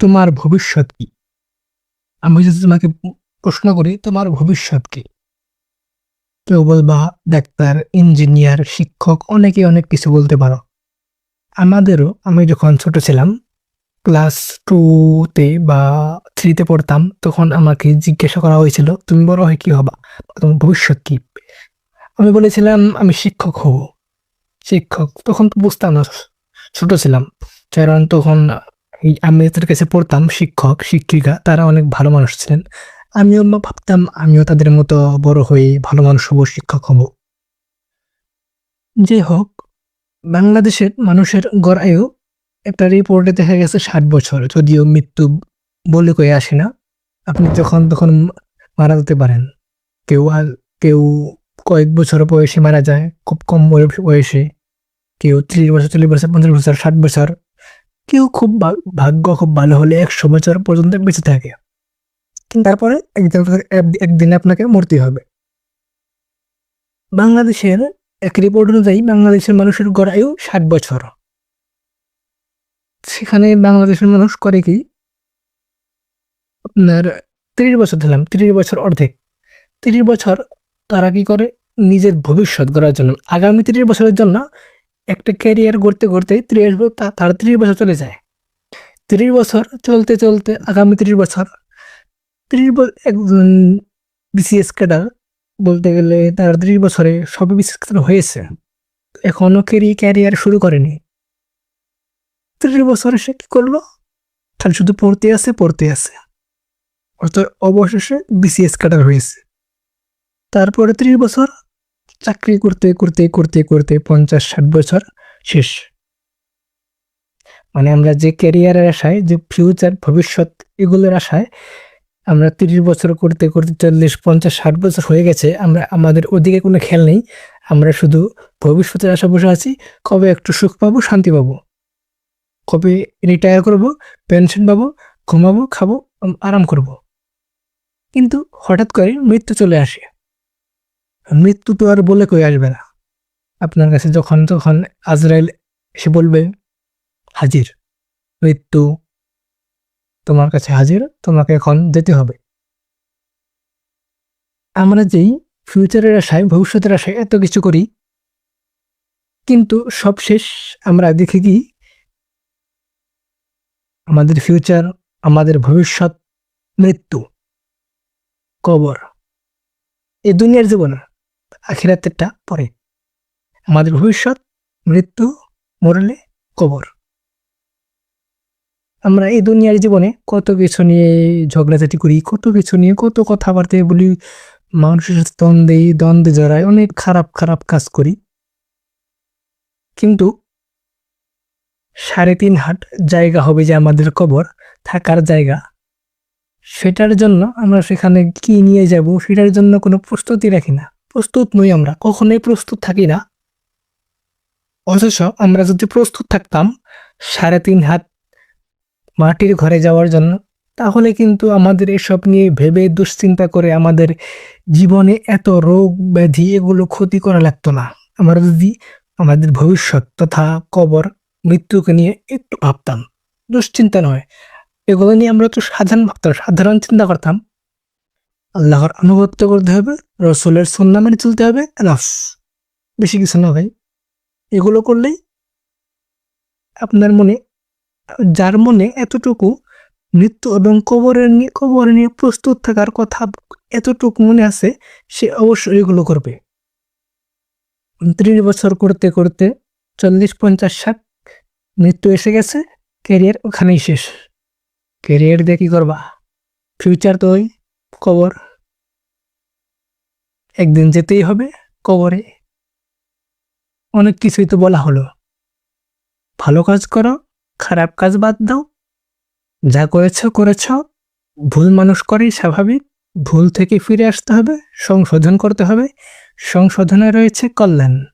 তোমার ভবিষ্যৎ কি? আমি যদি তোমাকে প্রশ্ন করি, তোমার ভবিষ্যৎ কি? কেউ বলবা, ডাক্তার, ইঞ্জিনিয়ার, শিক্ষক, অনেকে অনেক কিছু বলতে পারো। আমাদেরও, আমি যখন ছোট ছিলাম, ক্লাস টুতে বা থ্রিতে পড়তাম, তখন আমাকে জিজ্ঞাসা করা হয়েছিল, তুমি বড় হয়ে কি হবা? তোমার ভবিষ্যৎ কি? আমি বলেছিলাম, আমি শিক্ষক হব। শিক্ষক, তখন তো বুঝতাম না, ছোট ছিলাম। কারণ তখন এই আমি যাদের কাছে পড়তাম শিক্ষক, শিক্ষিকা, তারা অনেক ভালো মানুষ ছিলেন। আমিও ভাবতাম আমিও তাদের মতো বড় হয়ে ভালো মানুষ হব, শিক্ষক হব। যে হোক, বাংলাদেশের মানুষের গড় আয়ু একটা রিপোর্টে দেখা গেছে ষাট বছর, যদিও মৃত্যু বলে কয়ে আসে না। আপনি যখন, তখন মারা যেতে পারেন। কেউ আর কেউ কয়েক বছর বয়সে মারা যায়, খুব কম বয়সে। কেউ ত্রিশ বছর, চল্লিশ বছর, পঞ্চাশ বছর, ষাট বছর। কেউ খুব ভাগ্য খুব ভালো হলে একশো বছর পর্যন্ত বেঁচে থাকে। কিন্তু তারপরে একদিন একদিন আপনাকে মরতে হবে। বাংলাদেশের এক রিপোর্ট অনুযায়ী বাংলাদেশের মানুষের গড় আয়ু ষাট বছর। সেখানে বাংলাদেশের মানুষ করে কি? আপনার তিরিশ বছর দিলাম তিরিশ বছর অর্ধেক। তিরিশ বছর তারা কি করে? নিজের ভবিষ্যৎ গড়ার জন্য। আগামী তিরিশ বছরের জন্য একটা ক্যারিয়ার গড়তে গড়তে ত্রিশ বছর তার তিরিশ বছর চলে যায়। তিরিশ বছর চলতে চলতে আগামী তিরিশ বছর, তিরিশ একজন বিসিএস ক্যাডার বলতে গেলে তার তিরিশ বছরে সবই বিসিএস ক্যাডার হয়েছে। এখনও ক্যারি ক্যারিয়ার শুরু করেনি। তিরিশ বছরে সে কী করল? খালি শুধু পড়তে আছে পড়তে আছে। অর্থাৎ অবশেষে বিসিএস ক্যাডার হয়েছে। তারপরে ত্রিশ বছর চাকরি করতে করতে করতে করতে পঞ্চাশ, ষাট বছর শেষ। মানে আমরা যে ক্যারিয়ারের আশায়, যে ফিউচার ভবিষ্যৎ এগুলোর আশায় আমরা তিরিশ বছর করতে করতে চল্লিশ, পঞ্চাশ, ষাট বছর হয়ে গেছে, আমরা, আমাদের ওদিকে কোনো খেয়াল নেই। আমরা শুধু ভবিষ্যতের আশা বসে আছি, কবে একটু সুখ পাবো, শান্তি পাবো। কবে রিটায়ার করব পেনশন পাবো, ঘুমাবো, খাব আরাম করব। কিন্তু হঠাৎ করে মৃত্যু চলে আসে। মৃত্যু তো আর বলে কই আসবে না। আপনার কাছে যখন, তখন আজরাইল এসে বলবে, হাজির, মৃত্যু তোমার কাছে হাজির, তোমাকে এখন যেতে হবে। আমরা যেই ফিউচারের আশায়, ভবিষ্যতের আশায় এত কিছু করি, কিন্তু সব শেষ আমরা দেখি কি, আমাদের ফিউচার আমাদের ভবিষ্যৎ মৃত্যু, কবর। এই দুনিয়ার জীবন। আখিরাতেরটা পরে। আমাদের ভবিষ্যৎ, মৃত্যু মরলে কবর। আমরা এই দুনিয়ার জীবনে কত কিছু নিয়ে ঝগড়াঝাটি করি, কত কিছু নিয়ে কত কথাবার্তা বলি, মানুষের সাথে দ্বন্দ্বে দ্বন্দ্বে জড়াই, অনেক খারাপ খারাপ কাজ করি। কিন্তু সাড়ে তিন হাট জায়গা হবে যে আমাদের কবর, থাকার জায়গা। সেটার জন্য আমরা সেখানে কি নিয়ে যাব, সেটার জন্য কোনো প্রস্তুতি রাখি না। প্রস্তুত নই আমরা, কখনোই প্রস্তুত থাকি না। অথচ আমরা যদি প্রস্তুত থাকতাম, সাড়ে তিন হাত মাটির ঘরে যাওয়ার জন্য, তাহলে কিন্তু আমাদের এসব নিয়ে ভেবে দুশ্চিন্তা করে আমাদের জীবনে এত রোগ ব্যাধি এগুলো ক্ষতি করা লাগতো না। আমরা যদি আমাদের ভবিষ্যৎ তথা কবর, মৃত্যুকে নিয়ে একটু ভাবতাম, দুশ্চিন্তা নয়। এগুলো নিয়ে আমরা তো সাধারণ ভাবতাম, সাধারণ চিন্তা করতাম। আল্লাহর আনুগত্য করতে হবে, রসুলের সন্না মেনে চলতে হবে এনাফ বেশি কিছু না ভাই। এগুলো করলেই আপনার মনে, যার মনে এতটুকু মৃত্যু এবং কবরের নিয়ে, কবর নিয়ে প্রস্তুত থাকার কথা এতটুকু মনে আছে, সে অবশ্যই এগুলো করবে। ত্রিশ বছর করতে করতে চল্লিশ, পঞ্চাশ, ষাট, মৃত্যু এসে গেছে ক্যারিয়ার ওখানেই শেষ। ক্যারিয়ার দিয়ে কী করবা? ফিউচার তো ওই কবর। একদিন যেতেই হবে কবরে। অনেক কিছুই তো বলা হলো। ভালো কাজ করো, খারাপ কাজ বাদ দাও। যা করেছ করেছ। ভুল মানুষ করেই স্বাভাবিক। ভুল থেকে ফিরে আসতে হবে, সংশোধন করতে হবে। সংশোধনে রয়েছে কল্যাণ।